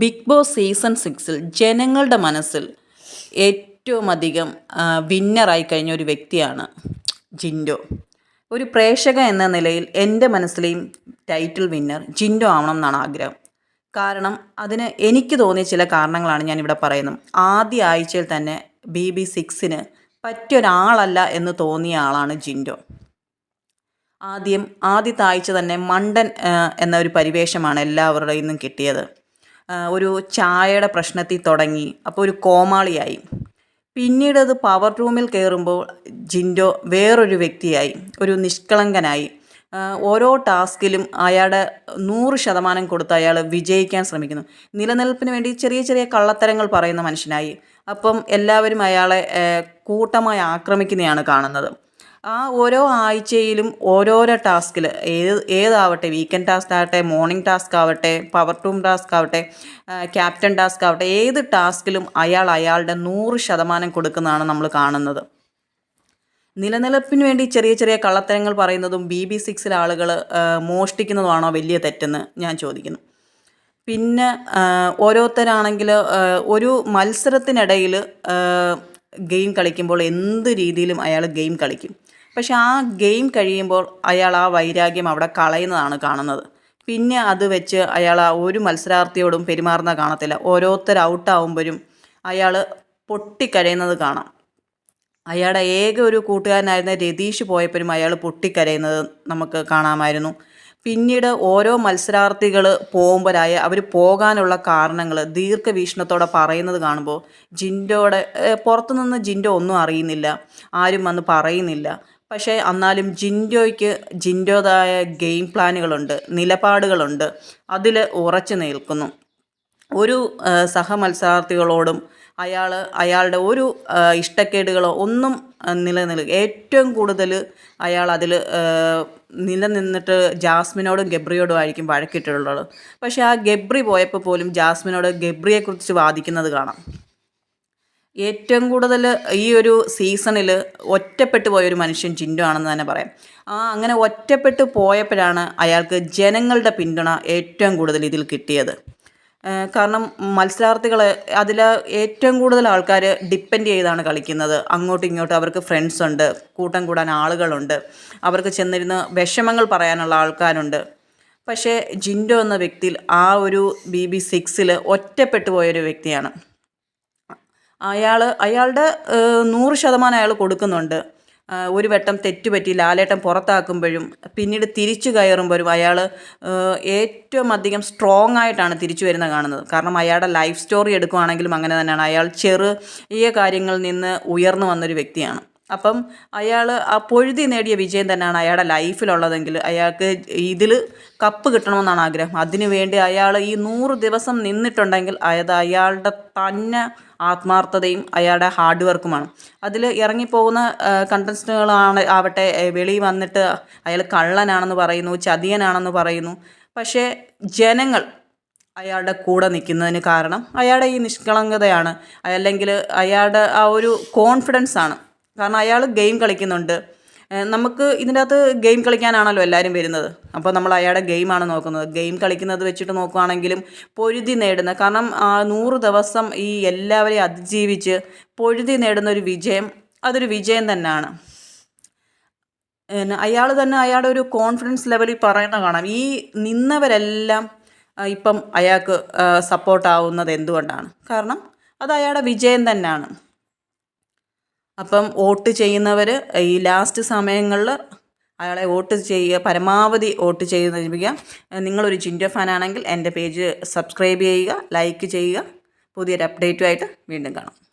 Big boss season സിക്സിൽ ജനങ്ങളുടെ മനസ്സിൽ ഏറ്റവും അധികം വിന്നറായി കഴിഞ്ഞ ഒരു വ്യക്തിയാണ് ജിൻഡോ. ഒരു പ്രേക്ഷക എന്ന നിലയിൽ എന്റെ മനസ്സിലെയും ടൈറ്റിൽ വിന്നർ ജിൻഡോ ആവണം എന്നാണ് ആഗ്രഹം. കാരണം അതിന് എനിക്ക് തോന്നിയ ചില കാരണങ്ങളാണ് ഞാനിവിടെ പറയുന്നത്. ആദ്യ ആഴ്ചയിൽ തന്നെ ബി ബി സിക്സിന് പറ്റിയൊരാളല്ല എന്ന് തോന്നിയ ആളാണ് ജിൻഡോ. ആദ്യം ആദ്യത്തെ ആഴ്ച തന്നെ മണ്ടൻ എന്ന ഒരു പരിവേഷമാണ് എല്ലാവരുടെയും കിട്ടിയത്. ഒരു ചായയുടെ പ്രശ്നത്തിൽ തുടങ്ങി. അപ്പോൾ ഒരു കോമാളിയായി. പിന്നീട് അത് പവർ റൂമിൽ കയറുമ്പോൾ ജിൻഡോ വേറൊരു വ്യക്തിയായി. ഒരു നിഷ്കളങ്കനായി. ഓരോ ടാസ്കിലും അയാളുടെ നൂറ് ശതമാനം കൊടുത്ത് അയാൾ വിജയിക്കാൻ ശ്രമിക്കുന്നു. നിലനിൽപ്പിന് വേണ്ടി ചെറിയ ചെറിയ കള്ളത്തരങ്ങൾ പറയുന്ന മനുഷ്യനായി. അപ്പം എല്ലാവരും അയാളെ കൂട്ടമായി ആക്രമിക്കുന്നതാണ് കാണുന്നത്. ആ ഓരോ ആഴ്ചയിലും ഓരോരോ ടാസ്കിൽ ഏത് ഏതാവട്ടെ വീക്കെൻഡ് ടാസ്ക് ആവട്ടെ മോർണിംഗ് ടാസ്ക് ആവട്ടെ പവർ ടൂം ടാസ്ക് ആവട്ടെ ക്യാപ്റ്റൻ ടാസ്ക് ആവട്ടെ ഏത് ടാസ്കിലും അയാൾ അയാളുടെ നൂറ് ശതമാനം കൊടുക്കുന്നതാണ് നമ്മൾ കാണുന്നത്. നിലനിലപ്പിന് വേണ്ടി ചെറിയ ചെറിയ കള്ളത്തരങ്ങൾ പറയുന്നതും ബി ബി സിക്സിലെ ആളുകൾ മോഷ്ടിക്കുന്നതുമാണോ വലിയ തെറ്റെന്ന് ഞാൻ ചോദിക്കുന്നു. പിന്നെ ഓരോരുത്തരാണെങ്കിൽ ഒരു മത്സരത്തിനിടയിൽ ഗെയിം കളിക്കുമ്പോൾ എന്ത് രീതിയിലും അയാൾ ഗെയിം കളിക്കും. പക്ഷെ ആ ഗെയിം കഴിയുമ്പോൾ അയാൾ ആ വൈരാഗ്യം അവിടെ കളയുന്നതാണ് കാണുന്നത്. പിന്നെ അത് വെച്ച് അയാൾ ആ ഒരു മത്സരാർത്ഥിയോടും പെരുമാറുന്ന കാണത്തില്ല. ഓരോരുത്തർ ഔട്ടാവുമ്പോഴും അയാൾ പൊട്ടിക്കരയുന്നത് കാണാം. അയാളുടെ ഏക ഒരു കൂട്ടുകാരനായിരുന്ന രതീഷ് പോയപ്പോഴും അയാൾ പൊട്ടിക്കരയുന്നത് നമുക്ക് കാണാമായിരുന്നു. പിന്നീട് ഓരോ മത്സരാർത്ഥികൾ പോകുമ്പോഴായ അവർ പോകാനുള്ള കാരണങ്ങൾ ദീർഘവീക്ഷണത്തോടെ പറയുന്നത് കാണുമ്പോൾ ജിൻഡോയുടെ പുറത്തുനിന്ന് ജിൻഡോ ഒന്നും അറിയുന്നില്ല. ആരും വന്ന് പറയുന്നില്ല. പക്ഷേ എന്നാലും ജിൻഡോയ്ക്ക് ജിൻഡോതായ ഗെയിം പ്ലാനുകളുണ്ട് നിലപാടുകളുണ്ട്. അതിൽ ഉറച്ചു നിൽക്കുന്നു. ഒരു സഹമത്സരാർത്ഥികളോടും അയാൾ അയാളുടെ ഒരു ഇഷ്ടക്കേടുകളോ ഒന്നും നിലനിൽക്കുക ഏറ്റവും കൂടുതൽ അയാൾ അതിൽ നിലനിന്നിട്ട് ജാസ്മിനോടും ഗബ്രിയോടും ആയിരിക്കും വഴക്കിട്ടുള്ളത്. പക്ഷേ ആ ഗബ്രി പോയപ്പോൾ പോലും ജാസ്മിനോട് ഗബ്രിയെക്കുറിച്ച് വാദിക്കുന്നത് കാണാം. ഏറ്റവും കൂടുതൽ ഈ ഒരു സീസണിൽ ഒറ്റപ്പെട്ടു പോയൊരു മനുഷ്യൻ ചിൻഡു ആണെന്ന് തന്നെ പറയാം. ആ അങ്ങനെ ഒറ്റപ്പെട്ടു പോയപ്പോഴാണ് അയാൾക്ക് ജനങ്ങളുടെ പിന്തുണ ഏറ്റവും കൂടുതൽ ഇതിൽ കിട്ടിയത്. കാരണം മത്സരാർത്ഥികൾ അതിൽ ഏറ്റവും കൂടുതൽ ആൾക്കാർ ഡിപ്പെൻഡ് ചെയ്താണ് കളിക്കുന്നത്. അങ്ങോട്ടും ഇങ്ങോട്ടും അവർക്ക് ഫ്രണ്ട്സ് ഉണ്ട് കൂട്ടം കൂടാൻ ആളുകളുണ്ട് അവർക്ക് ചെന്നിരുന്ന് വിഷമങ്ങൾ പറയാനുള്ള ആൾക്കാരുണ്ട്. പക്ഷേ ജിൻഡോ എന്ന വ്യക്തിയിൽ ആ ഒരു ബി ബി സിക്സിൽ ഒറ്റപ്പെട്ടു പോയൊരു വ്യക്തിയാണ്. അയാൾ അയാളുടെ നൂറ് ശതമാനം അയാൾ കൊടുക്കുന്നുണ്ട്. ഒരു വട്ടം തെറ്റുപറ്റി ലാലേട്ടൻ പുറത്താക്കുമ്പോഴും പിന്നീട് തിരിച്ചു കയറുമ്പോഴും അയാൾ ഏറ്റവും അധികം സ്ട്രോങ് ആയിട്ടാണ് തിരിച്ചു വരുന്നത് കാണുന്നത്. കാരണം അയാളുടെ ലൈഫ് സ്റ്റോറി എടുക്കുകയാണെങ്കിലും അങ്ങനെ തന്നെയാണ്. അയാൾ ചെറിയ കാര്യങ്ങളിൽ നിന്ന് ഉയർന്നു വന്നൊരു വ്യക്തിയാണ്. അപ്പം അയാൾ ആ പൊഴുതി നേടിയ വിജയം തന്നെയാണ് അയാളുടെ ലൈഫിലുള്ളതെങ്കിൽ അയാൾക്ക് ഇതിൽ കപ്പ് കിട്ടണമെന്നാണ് ആഗ്രഹം. അതിനുവേണ്ടി അയാൾ ഈ നൂറ് ദിവസം നിന്നിട്ടുണ്ടെങ്കിൽ അത് അയാളുടെ തന്നെ ആത്മാർത്ഥതയും അയാളുടെ ഹാർഡ് വർക്കുമാണ് അതിൽ ഇറങ്ങിപ്പോകുന്ന കണ്ടസ്റ്റുകളാണ് ആവട്ടെ വെളിയിൽ വന്നിട്ട് അയാൾ കള്ളനാണെന്ന് പറയുന്നു ചതിയനാണെന്ന് പറയുന്നു. പക്ഷേ ജനങ്ങൾ അയാളുടെ കൂടെ നിൽക്കുന്നതിന് കാരണം അയാളുടെ ഈ നിഷ്കളങ്കതയാണ്. അല്ലെങ്കിൽ അയാളുടെ ആ ഒരു കോൺഫിഡൻസ് ആണ്. കാരണം അയാൾ ഗെയിം കളിക്കുന്നുണ്ട്. നമുക്ക് ഇതിന്റെ അകത്ത് ഗെയിം കളിക്കാനാണല്ലോ എല്ലാവരും വരുന്നത്. അപ്പോൾ നമ്മൾ അയാളുടെ ഗെയിമാണ് നോക്കുന്നത്. ഗെയിം കളിക്കുന്നത് വെച്ചിട്ട് നോക്കുകയാണെങ്കിലും പൊരുതി നേടുന്ന കാരണം നൂറ് ദിവസം ഈ എല്ലാവരെയും അതിജീവിച്ച് പൊരുതി നേടുന്ന ഒരു വിജയം അതൊരു വിജയം തന്നെയാണ്. അയാൾ തന്നെ അയാളുടെ ഒരു കോൺഫിഡൻസ് ലെവലിൽ പറയുന്ന കാണാം. ഈ നിന്നവരെല്ലാം ഇപ്പം അയാൾക്ക് സപ്പോർട്ടാവുന്നത് എന്തുകൊണ്ടാണ്? കാരണം അത് അയാളുടെ വിജയം തന്നെയാണ്. അപ്പം വോട്ട് ചെയ്യുന്നവർ ഈ ലാസ്റ്റ് സമയങ്ങളിൽ അയാളെ വോട്ട് ചെയ്യുക പരമാവധി വോട്ട് ചെയ്ത് നിർമ്മിക്കുക നിങ്ങളൊരു ജിൻഡോ ഫാനാണെങ്കിൽ എന്റെ പേജ് സബ്സ്ക്രൈബ് ചെയ്യുക ലൈക്ക് ചെയ്യുക. പുതിയൊരു അപ്ഡേറ്റുമായിട്ട് വീണ്ടും കാണാം.